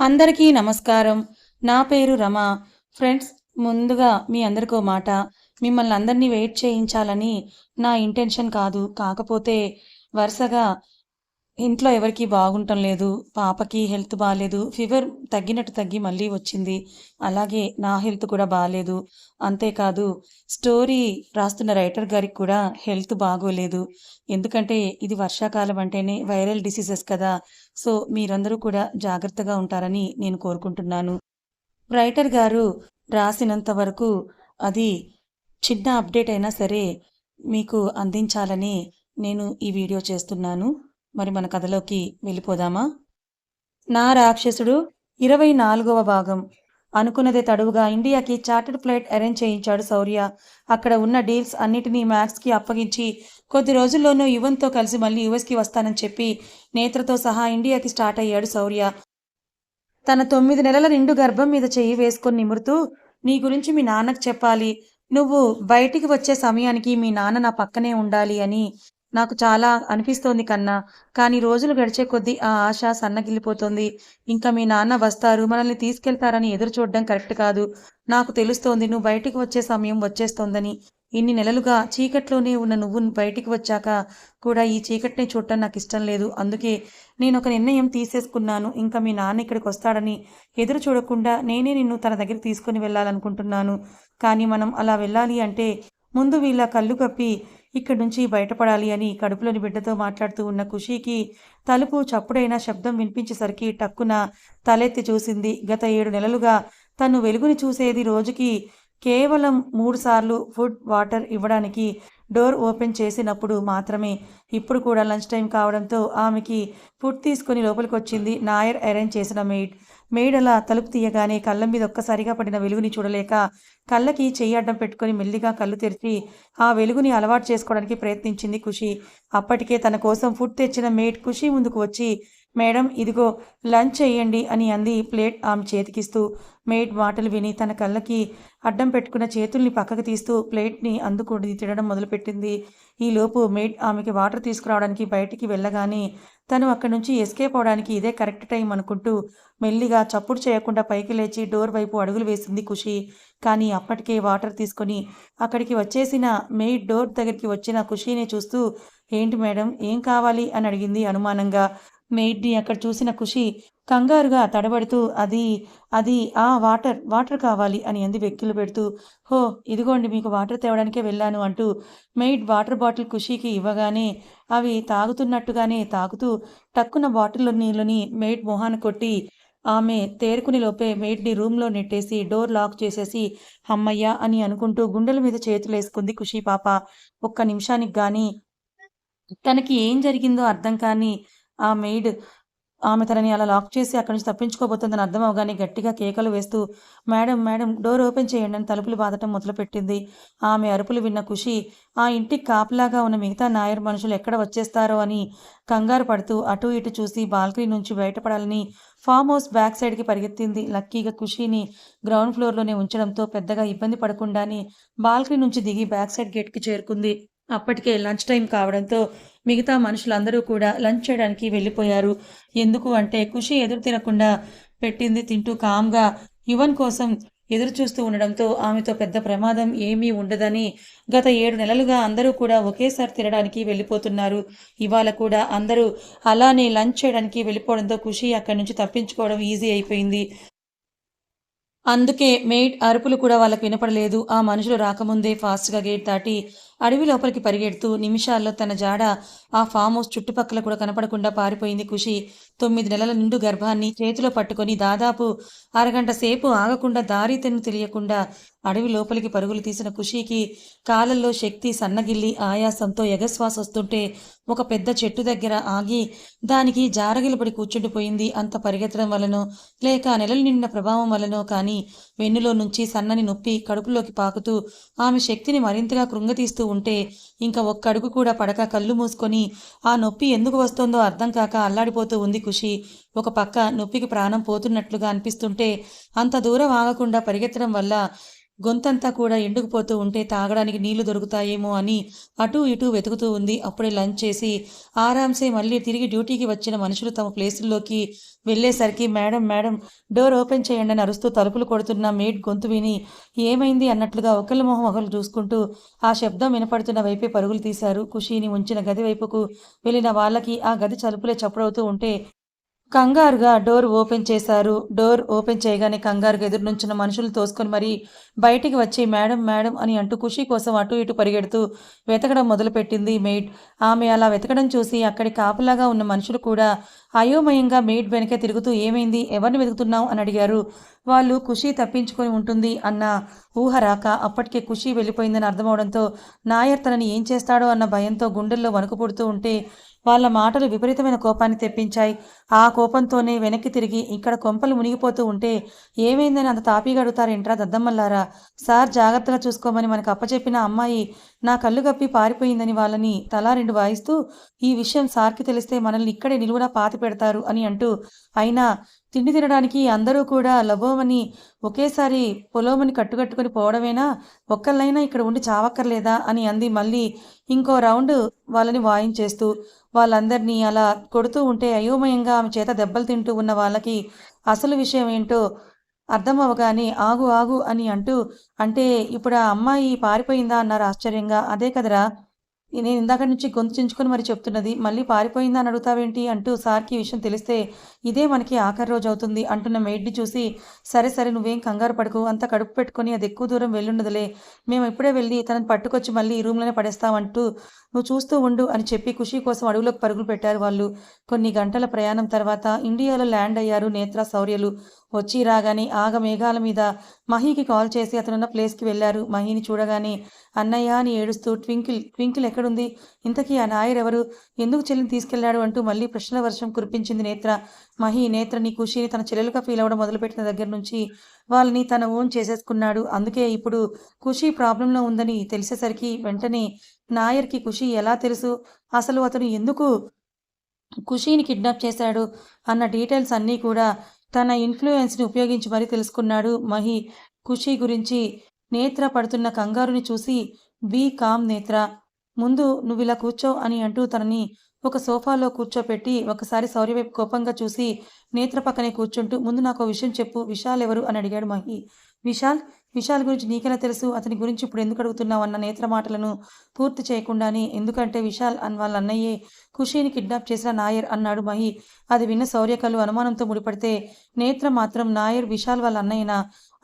అందరికీ నమస్కారం. నా పేరు రమ. ఫ్రెండ్స్ ముందుగా మీ అందరికో మాట. మిమ్మల్ని అందరినీ వెయిట్ చేయించాలని నా ఇంటెన్షన్ కాదు. కాకపోతే వరుసగా ఇంట్లో ఎవరికి బాగుంటం లేదు పాపకి హెల్త్ బాగాలేదు ఫీవర్ తగ్గినట్టు తగ్గి మళ్ళీ వచ్చింది. అలాగే నా హెల్త్ కూడా బాగాలేదు అంతేకాదు స్టోరీ రాస్తున్న రైటర్ గారికి కూడా హెల్త్ బాగోలేదు. ఎందుకంటే ఇది వర్షాకాలం అంటేనే వైరల్ డిసీజెస్ కదా. సో మీరందరూ కూడా జాగ్రత్తగా ఉంటారని నేను కోరుకుంటున్నాను. రైటర్ గారు రాసినంత వరకు అది చిన్న అప్డేట్ అయినా సరే మీకు అందించాలని నేను ఈ వీడియో చేస్తున్నాను. మరి మన కథలోకి వెళ్ళిపోదామా? నా రాక్షసుడు ఇరవై నాలుగవ భాగం. అనుకున్నదే తడువుగా ఇండియాకి చార్టెడ్ ఫ్లైట్ అరేంజ్ చేయించాడు శౌర్య. అక్కడ ఉన్న డీల్స్ అన్నిటినీ మ్యాక్స్కి అప్పగించి కొద్ది రోజుల్లోనూ యువన్తో కలిసి మళ్ళీ యుఎస్కి వస్తానని చెప్పి నేత్రతో సహా ఇండియాకి స్టార్ట్ అయ్యాడు శౌర్య. తన తొమ్మిది నెలల నిండు గర్భం మీద చెయ్యి వేసుకొని నిమురుతూ నీ గురించి మీ నాన్నకు చెప్పాలి. నువ్వు బయటికి వచ్చే సమయానికి మీ నాన్న నా పక్కనే ఉండాలి అని నాకు చాలా అనిపిస్తోంది కన్నా. కానీ రోజులు గడిచే కొద్దీ ఆ ఆశ సన్నగిల్లిపోతుంది. ఇంకా మీ నాన్న వస్తారు. మనల్ని తీసుకెళ్తారని ఎదురు చూడడం కరెక్ట్ కాదు. నాకు తెలుస్తోంది నువ్వు బయటికి వచ్చే సమయం వచ్చేస్తోందని. ఇన్ని నెలలుగా చీకట్లోనే ఉన్న నువ్వు బయటికి వచ్చాక కూడా ఈ చీకటిని చూడటం నాకు ఇష్టం లేదు. అందుకే నేను ఒక నిర్ణయం తీసేసుకున్నాను. ఇంకా మీ నాన్న ఇక్కడికి వస్తాడని ఎదురు చూడకుండా నేనే నిన్ను తన దగ్గర తీసుకుని వెళ్ళాలనుకుంటున్నాను. కానీ మనం అలా వెళ్ళాలి అంటే ముందు వీళ్ళ కళ్ళు కప్పి ఇక్కడి నుంచి బయటపడాలి అని కడుపులోని బిడ్డతో మాట్లాడుతూ ఉన్న ఖుషీకి తలుపు చప్పుడైన శబ్దం వినిపించేసరికి టక్కున తలెత్తి చూసింది. గత ఏడు నెలలుగా తను వెలుగుని చూసేది రోజుకి కేవలం మూడు సార్లు ఫుడ్ వాటర్ ఇవ్వడానికి డోర్ ఓపెన్ చేసినప్పుడు మాత్రమే. ఇప్పుడు కూడా లంచ్ టైం కావడంతో ఆమెకి ఫుడ్ తీసుకుని లోపలికి వచ్చింది నాయర్ అరేంజ్ చేసిన మెయిడ్. మేడలా తలుపు తీయగానే కళ్ళ మీద ఒక్కసారిగా పడిన వెలుగుని చూడలేక కళ్ళకి చెయ్యి అడ్డం పెట్టుకుని మెల్లిగా కళ్ళు తెరిచి ఆ వెలుగుని అలవాటు చేసుకోవడానికి ప్రయత్నించింది ఖుషి. అప్పటికే తన కోసం ఫుడ్ తెచ్చిన మేడ్ ఖుషి ముందుకు వచ్చి మేడం ఇదిగో లంచ్ చేయండి అని అంది ప్లేట్ ఆమె చేతికిస్తూ. మేడ్ మాటలు విని తన కళ్ళకి అడ్డం పెట్టుకున్న చేతుల్ని పక్కకు తీస్తూ ప్లేట్ని అందుకుని తినడం మొదలుపెట్టింది. ఈలోపు మేడ్ ఆమెకి వాటర్ తీసుకురావడానికి బయటికి వెళ్ళగానే తను అక్కడి నుంచి ఎస్కేప్ అవడానికి ఇదే కరెక్ట్ టైం అనుకుంటూ మెల్లిగా చప్పుడు చేయకుండా పైకి లేచి డోర్ వైపు అడుగులు వేసింది ఖుషి. కానీ అప్పటికే వాటర్ తీసుకొని అక్కడికి వచ్చేసిన మెయిడ్ డోర్ దగ్గరికి వచ్చిన ఖుషీని చూస్తూ ఏంటి మేడం ఏం కావాలి? అని అడిగింది అనుమానంగా. మెయిడ్ని అక్కడ చూసిన ఖుషి కంగారుగా తడబడుతూ అది అది ఆ వాటర్ వాటర్ కావాలి అని అంది వెక్కిలు పెడుతూ. హో ఇదిగోండి మీకు వాటర్ తేవడానికే వెళ్ళాను అంటూ మెయిడ్ వాటర్ బాటిల్ ఖుషీకి ఇవ్వగానే అవి తాగుతున్నట్టుగానే తాగుతూ టక్కున బాటిల్లో నీళ్ళని మెయిడ్ మొహాన కొట్టి ఆమె తేరుకుని లోపే మెయిడ్ని రూమ్లో నెట్టేసి డోర్ లాక్ చేసేసి అమ్మయ్య అని అనుకుంటూ గుండెల మీద చేతులు వేసుకుంది ఖుషీ పాప. ఒక్క నిమిషానికి కానీ తనకి ఏం జరిగిందో అర్థం కానీ ఆ మెయిడ్ ఆమె తనని అలా లాక్ చేసి అక్కడి నుంచి తప్పించుకోబోతుందని అర్థం అవగానే గట్టిగా కేకలు వేస్తూ మేడం మేడం డోర్ ఓపెన్ చేయండి అని తలుపులు బాధటం మొదలుపెట్టింది. ఆమె అరుపులు విన్న ఖుషి ఆ ఇంటికి కాపలాగా ఉన్న మిగతా నాయర్ మనుషులు ఎక్కడ వచ్చేస్తారో అని కంగారు పడుతూ అటు ఇటు చూసి బాల్కనీ నుంచి బయటపడాలని ఫామ్ హౌస్ బ్యాక్ సైడ్కి పరిగెత్తింది లక్కీగా ఖుషీని గ్రౌండ్ ఫ్లోర్లోనే ఉంచడంతో పెద్దగా ఇబ్బంది పడకుండానే బాల్కనీ నుంచి దిగి బ్యాక్ సైడ్ గేట్కి చేరుకుంది. అప్పటికే లంచ్ టైం కావడంతో మిగతా మనుషులందరూ కూడా లంచ్ చేయడానికి వెళ్ళిపోయారు. ఎందుకు అంటే ఖుషి ఎదురు తినకుండా పెట్టింది తింటూ కామ్గా యువన్ కోసం ఎదురు చూస్తూ ఉండడంతో ఆమెతో పెద్ద ప్రమాదం ఏమీ ఉండదని గత ఏడు నెలలుగా అందరూ కూడా ఒకేసారి తినడానికి వెళ్ళిపోతున్నారు. ఇవాళ కూడా అందరూ అలానే లంచ్ చేయడానికి వెళ్ళిపోవడంతో ఖుషి అక్కడి నుంచి తప్పించుకోవడం ఈజీ అయిపోయింది. అందుకే మెయిడ్ అరుపులు కూడా వాళ్ళకు వినపడలేదు. ఆ మనుషులు రాకముందే ఫాస్ట్గా గేట్ దాటి అడవి లోపలికి పరిగెడుతూ నిమిషాల్లో తన జాడ ఆ ఫామ్ హౌస్ చుట్టుపక్కల కూడా కనపడకుండా పారిపోయింది ఖుషి. తొమ్మిది నెలల నిండు గర్భాన్ని చేతిలో పట్టుకొని దాదాపు అరగంట సేపు ఆగకుండా దారి తెలియకుండా అడవి లోపలికి పరుగులు తీసిన ఖుషీకి కాలల్లో శక్తి సన్నగిల్లి ఆయాసంతో ఎగశ్వాస వస్తుంటే ఒక పెద్ద చెట్టు దగ్గర ఆగి దానికి జారగిలబడి కూర్చుండిపోయింది అంత పరిగెత్తడం వలనో లేక నెలలు నిండిన ప్రభావం వలనో కానీ వెన్నులో నుంచి సన్నని నొప్పి కడుపులోకి పాకుతూ ఆమె శక్తిని మరింతగా కృంగతీస్తూ ఉంటే ఇంకా ఒక్క అడుగు కూడా పడక కళ్ళు మూసుకొని ఆ నొప్పి ఎందుకు వస్తోందో అర్థం కాక అల్లాడిపోతూ ఉంది ఖుషి. ఒక పక్క నొప్పికి ప్రాణం పోతున్నట్లుగా అనిపిస్తుంటే అంత దూరం ఆగకుండా పరిగెత్తడం వల్ల గొంతంతా కూడా ఎండుకుపోతూ ఉంటే తాగడానికి నీళ్ళు దొరుకుతాయేమో అని అటూ ఇటూ వెతుకుతూ ఉంది. అప్పుడే లంచ్ చేసి ఆరాంసే మళ్ళీ తిరిగి డ్యూటీకి వచ్చిన మనుషులు తమ ప్లేసుల్లోకి వెళ్ళేసరికి మేడం మేడం డోర్ ఓపెన్ చేయండి అని అరుస్తూ తలుపులు కొడుతున్న మేడ్ గొంతు విని ఏమైంది? అన్నట్లుగా ఒకళ్ళ మొహం ఒకళ్ళు చూసుకుంటూ ఆ శబ్దం వినపడుతున్న వైపే పరుగులు తీశారు. ఖుషీని ఉంచిన గది వైపుకు వెళ్ళిన వాళ్ళకి ఆ గది చలుపులే చప్పుడవుతూ ఉంటే కంగారుగా డోర్ ఓపెన్ చేశారు. డోర్ ఓపెన్ చేయగానే కంగారుగా ఎదురు నుంచిన మనుషులు తోసుకొని మరీ బయటికి వచ్చి మేడం మేడం అని అంటూ ఖుషి కోసం అటు ఇటు పరిగెడుతూ వెతకడం మొదలుపెట్టింది మెయిడ్ ఆమె అలా వెతకడం చూసి అక్కడి కాపులాగా ఉన్న మనుషులు కూడా అయోమయంగా మెయిడ్ వెనకే తిరుగుతూ ఏమైంది? ఎవరిని వెతుకుతున్నావు? అని అడిగారు. వాళ్ళు ఖుషి తప్పించుకొని ఉంటుంది అన్న ఊహ రాక అప్పటికే ఖుషి వెళ్ళిపోయిందని అర్థమవడంతో నాయర్ తనని ఏం చేస్తాడో అన్న భయంతో గుండెల్లో వణుకు పుడుతూ ఉంటే వాళ్ళ మాటలు విపరీతమైన కోపాన్ని తెప్పించాయి. ఆ కోపంతోనే వెనక్కి తిరిగి ఇక్కడ కొంపలు మునిగిపోతూ ఉంటే ఏమైందని అంత తాపీగా అడుగుతారేంట్రా దద్దమ్మల్లారా? సార్ జాగ్రత్తగా చూసుకోమని మనకు అప్పచెప్పిన అమ్మాయి నా కళ్ళు గప్పి పారిపోయిందని వాళ్ళని తలా రెండు వాయిస్తూ ఈ విషయం సార్కి తెలిస్తే మనల్ని ఇక్కడే నిలువున పాతి పెడతారు అని అంటూ అయినా తిండి తినడానికి అందరూ కూడా లబోమని ఒకేసారి పొలోమని కట్టుకట్టుకుని పోవడమేనా? ఒక్కళ్ళైనా ఇక్కడ ఉండి చావక్కర్లేదా? అని అంది మళ్ళీ ఇంకో రౌండ్ వాళ్ళని వాయించేస్తూ. వాళ్ళందరినీ అలా కొడుతూ ఉంటే అయోమయంగా ఆమె చేత దెబ్బలు తింటూ ఉన్న వాళ్ళకి అసలు విషయం ఏంటో అర్థం అవగానే ఆగు ఆగు అని అంటూ అంటే ఇప్పుడు ఆ అమ్మాయి పారిపోయిందా? అన్నారు ఆశ్చర్యంగా. అదే కదరా నేను ఇందాక నుంచి గొంతు చించుకొని మరి చెప్తున్నది మళ్ళీ పారిపోయిందా అని అడుగుతావేంటి అంటూ సార్కి ఈ విషయం తెలిస్తే ఇదే మనకి ఆఖరి రోజు అవుతుంది అంటున్న మెయిడ్ని చూసి సరే సరే నువ్వేం కంగారు పడుకు అంత కడుపు పెట్టుకొని అది ఎక్కువ దూరం వెళ్ళుండదులే మేము ఇప్పుడే వెళ్ళి తనని పట్టుకొచ్చి మళ్ళీ ఈ రూమ్లోనే పడేస్తామంటూ నువ్వు చూస్తూ ఉండు అని చెప్పి ఖుషి కోసం అడవులోకి పరుగులు పెట్టారు వాళ్ళు. కొన్ని గంటల ప్రయాణం తర్వాత ఇండియాలో ల్యాండ్ అయ్యారు నేత్ర శౌర్యలు. వచ్చి రాగానే ఆగ మేఘాల మీద మహీకి కాల్ చేసి అతనున్న ప్లేస్కి వెళ్ళారు. మహీని చూడగానే అన్నయ్య అని ఏడుస్తూ ట్వింకిల్ ట్వింకిల్ ఎక్కడుంది? ఇంతకీ ఆ నాయర్ ఎవరు ఎందుకు చెల్లిని తీసుకెళ్ళాడు అంటూ మళ్ళీ ప్రశ్నల వర్షం కురిపించింది నేత్ర. మహి నేత్రని ఖుషిని తన చెల్లెలుగా ఫీల్ అవ్వడం మొదలుపెట్టిన దగ్గర నుంచి వాళ్ళని తన ఓన్ చేసేసుకున్నాడు. అందుకే ఇప్పుడు ఖుషి ప్రాబ్లంలో ఉందని తెలిసేసరికి వెంటనే నాయర్కి ఖుషి ఎలా తెలుసు? అసలు అతను ఎందుకు ఖుషీని కిడ్నాప్ చేశాడు? అన్న డీటెయిల్స్ అన్నీ కూడా తన ఇన్ఫ్లుయెన్స్ని ఉపయోగించి మరీ తెలుసుకున్నాడు మహి. ఖుషి గురించి నేత్ర పడుతున్న కంగారుని చూసి బీ కామ్ నేత్ర ముందు నువ్వు ఇలా కూర్చో అని అంటూ తనని ఒక సోఫాలో కూర్చోపెట్టి ఒకసారి శౌర్యవైపు కోపంగా చూసి నేత్ర పక్కనే కూర్చుంటూ ముందు నాకు విషయం చెప్పు విశాల్ ఎవరు? అని అడిగాడు మహి. విశాల్ విశాల్ గురించి నీకెలా తెలుసు? అతని గురించి ఇప్పుడు ఎందుకు అడుగుతున్నావు? అన్న నేత్ర మాటలను పూర్తి చేయకుండానే ఎందుకంటే విశాల్ అన్ వాళ్ళ అన్నయ్యే ఖుషీని కిడ్నాప్ చేసిన నాయర్ అన్నాడు మహి. అది విన్న శౌర్యకలు అనుమానంతో ముడిపడితే నేత్ర మాత్రం నాయర్ విశాల్ వాళ్ళ అన్నయ్యన?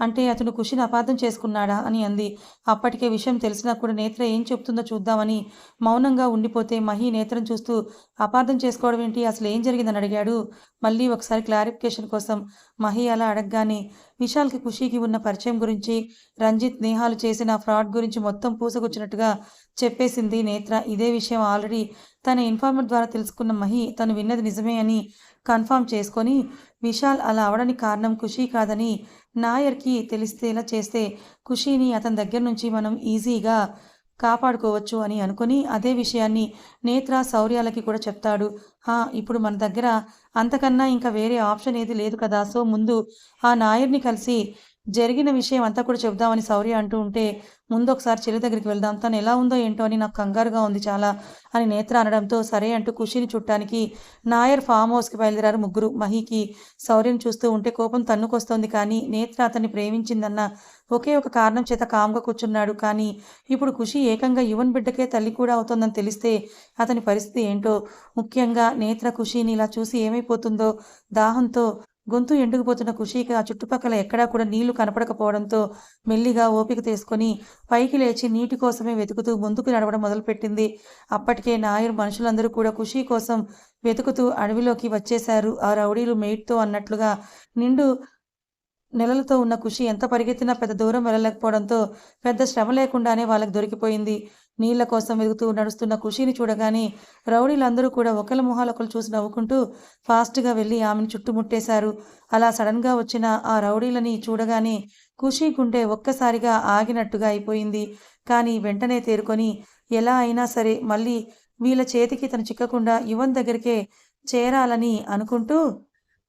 అంటే అతను ఖుషిని అపార్థం చేసుకున్నాడా అని అంది. అప్పటికే విషయం తెలిసినా కూడా నేత్ర ఏం చెప్తుందో చూద్దామని మౌనంగా ఉండిపోతే మహి నేత్రం చూస్తూ అపార్థం చేసుకోవడం ఏంటి? అసలు ఏం జరిగిందని అడిగాడు. మళ్ళీ ఒకసారి క్లారిఫికేషన్ కోసం మహి అలా అడగగానే విశాల్కి ఖుషీకి ఉన్న పరిచయం గురించి రంజిత్ నేహాలు చేసిన ఫ్రాడ్ గురించి మొత్తం పూసగుచ్చినట్టుగా చెప్పేసింది నేత్ర. ఇదే విషయం ఆల్రెడీ తన ఇన్ఫార్మర్ ద్వారా తెలుసుకున్న మహి తను విన్నది నిజమే అని కన్ఫర్మ్ చేసుకొని విశాల్ అలా అవడానికి కారణం ఖుషీ కాదని నాయర్కి తెలిస్తేలా చేస్తే ఖుషీని అతని దగ్గర నుంచి మనం ఈజీగా కాపాడుకోవచ్చు అని అనుకుని అదే విషయాన్ని నేత్ర శౌర్యాలకి కూడా చెప్తాడు. "హా, ఇప్పుడు మన దగ్గర అంతకన్నా ఇంకా వేరే ఆప్షన్ ఏది లేదు కదా. సో ముందు ఆ నాయర్ని కలిసి జరిగిన విషయం అంతా కూడా చెప్దామని శౌర్య అంటూ ఉంటే ముందు ఒకసారి చెల్లి దగ్గరికి వెళ్దాం తను ఎలా ఉందో ఏంటో అని నాకు కంగారుగా ఉంది చాలా అని నేత్ర అనడంతో సరే అంటూ ఖుషిని చుట్టానికి నాయర్ ఫామ్ హౌస్కి బయలుదేరారు ముగ్గురు. మహికి శౌర్యం చూస్తూ ఉంటే కోపం తన్నుకొస్తోంది కానీ నేత్ర అతన్ని ప్రేమించిందన్న ఒకే ఒక కారణం చేత కామ్గా కూర్చున్నాడు కానీ ఇప్పుడు ఖుషి ఏకంగా యువన్ బిడ్డకే తల్లి కూడా అవుతోందని తెలిస్తే అతని పరిస్థితి ఏంటో? ముఖ్యంగా నేత్ర ఖుషిని ఇలా చూసి ఏమైపోతుందో? దాహంతో గొంతు ఎండుకుపోతున్న ఖుషీకి ఆ చుట్టుపక్కల ఎక్కడా కూడా నీళ్ళు కనపడకపోవడంతో మెల్లిగా ఓపిక తీసుకొని పైకి లేచి నీటి కోసమే వెతుకుతూ ముందుకు నడవడం మొదలుపెట్టింది. అప్పటికే నాయర్ మనుషులందరూ కూడా ఖుషీ కోసం వెతుకుతూ అడవిలోకి వచ్చేశారు. ఆ రౌడీలు మెయిట్తో అన్నట్లుగా నిండు నెలలతో ఉన్న ఖుషి ఎంత పరిగెత్తినా పెద్ద దూరం వెళ్ళలేకపోవడంతో పెద్ద శ్రమ లేకుండానే వాళ్ళకి దొరికిపోయింది. నీళ్ళ కోసం వెతుకుతూ నడుస్తున్న ఖుషిని చూడగానే రౌడీలందరూ కూడా ఒకరి మొహాలు ఒకరు చూసి నవ్వుకుంటూ ఫాస్ట్గా వెళ్ళి ఆమెను చుట్టుముట్టేశారు. అలా సడన్గా వచ్చిన ఆ రౌడీలని చూడగానే ఖుషి గుండె ఒక్కసారిగా ఆగినట్టుగా అయిపోయింది. కానీ వెంటనే తేరుకొని ఎలా అయినా సరే మళ్ళీ వీళ్ళ చేతికి తను చిక్కకుండా యువన్ దగ్గరికే చేరాలని అనుకుంటూ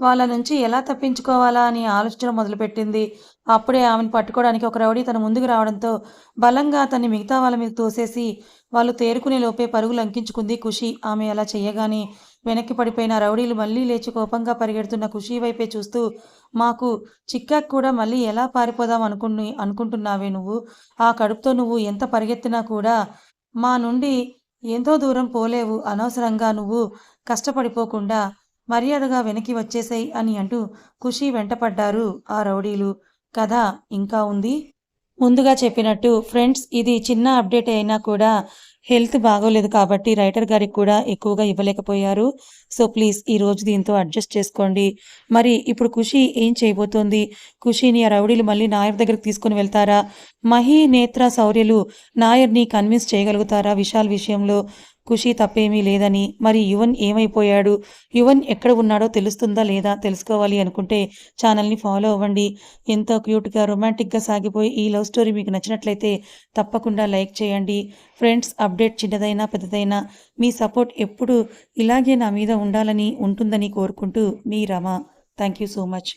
వాళ్ళ నుంచి ఎలా తప్పించుకోవాలా అని ఆలోచన మొదలుపెట్టింది. అప్పుడే ఆమెను పట్టుకోవడానికి ఒక రౌడీ తన ముందుకు రావడంతో బలంగా తన్ని మిగతా వాళ్ళ మీద తోసేసి వాళ్ళు తేరుకునే లోపే పరుగులు అంకించుకుంది ఖుషి. ఆమె అలా చేయగానే వెనక్కి పడిపోయిన రౌడీలు మళ్ళీ లేచి కోపంగా పరిగెడుతున్న ఖుషి వైపే చూస్తూ మాకు చిక్కాక్ కూడా మళ్ళీ ఎలా పారిపోదాం అనుకుని అనుకుంటున్నావే నువ్వు? ఆ కడుపుతో నువ్వు ఎంత పరిగెత్తినా కూడా మా నుండి ఎంతో దూరం పోలేవు. అనవసరంగా నువ్వు కష్టపడిపోకుండా మర్యాదగా వెనక్కి వచ్చేసాయి అని అంటూ ఖుషి వెంటపడ్డారు ఆ రౌడీలు. కథ ఇంకా ఉంది. ముందుగా చెప్పినట్టు ఫ్రెండ్స్ ఇది చిన్న అప్డేట్ అయినా కూడా హెల్త్ బాగోలేదు కాబట్టి రైటర్ గారికి కూడా ఎక్కువగా ఇవ్వలేకపోయారు. సో ప్లీజ్ ఈ రోజు దీంతో అడ్జస్ట్ చేసుకోండి. మరి ఇప్పుడు ఖుషి ఏం చేయబోతోంది? ఖుషిని ఆ రౌడీలు మళ్ళీ నాయర్ దగ్గరికి తీసుకుని వెళ్తారా? మహి నేత్ర శౌర్యలు నాయర్ని కన్విన్స్ చేయగలుగుతారా విశాల్ విషయంలో? ఖుషి తప్పేమీ లేదని. మరి యువన్ ఏమైపోయాడు? యువన్ ఎక్కడ ఉన్నాడో తెలుస్తుందా లేదా? తెలుసుకోవాలి అనుకుంటే ఛానల్ని ఫాలో అవ్వండి. ఎంతో క్యూట్గా రొమాంటిక్గా సాగిపోయి ఈ లవ్ స్టోరీ మీకు నచ్చినట్లయితే తప్పకుండా లైక్ చేయండి. ఫ్రెండ్స్ అప్డేట్ చిన్నదైనా పెద్దదైనా మీ సపోర్ట్ ఎప్పుడు ఇలాగే నా మీద ఉండాలని ఉంటుందని కోరుకుంటూ మీ Rama. Thank you so much.